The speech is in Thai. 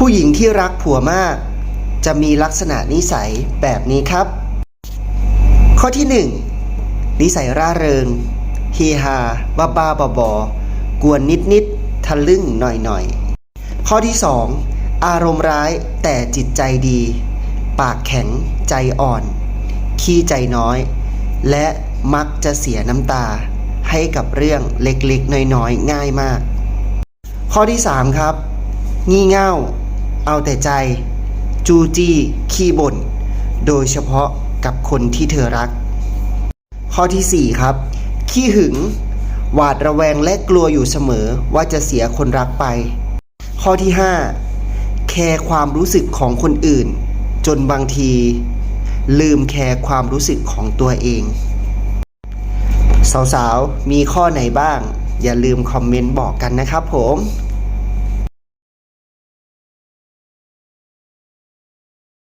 ผู้หญิงที่รักผัวมาก จะมีลักษณะนิสัยแบบนี้ครับ ข้อที่ 1 นิสัยร่าเริงเฮฮาบ้าบ้าบอบอกวนนิดนิดทะลึ่งหน่อยหน่อยข้อที่ 2 อารมณ์ร้ายแต่จิตใจดี ปากแข็งใจอ่อน ขี้ใจน้อย และมักจะเสียน้ำตา ให้กับเรื่องเล็กๆ น้อยๆ ง่ายมาก ข้อที่ 3 ครับ งี่เง่า เอาแต่ใจ จูจี้ ขี้บ่น โดยเฉพาะกับคนที่เธอรัก ข้อทีสี่ 4 ครับ ขี้หึง หวาดระแวงและกลัวอยู่เสมอว่าจะเสียคนรักไป ข้อที่ 5 แคร์ความรู้สึกของคนอื่น จนบางที ลืมแคร์ความรู้สึกของตัวเอง สาวๆ มีข้อไหนบ้าง อย่าลืมคอมเมนต์บอกกันนะครับผม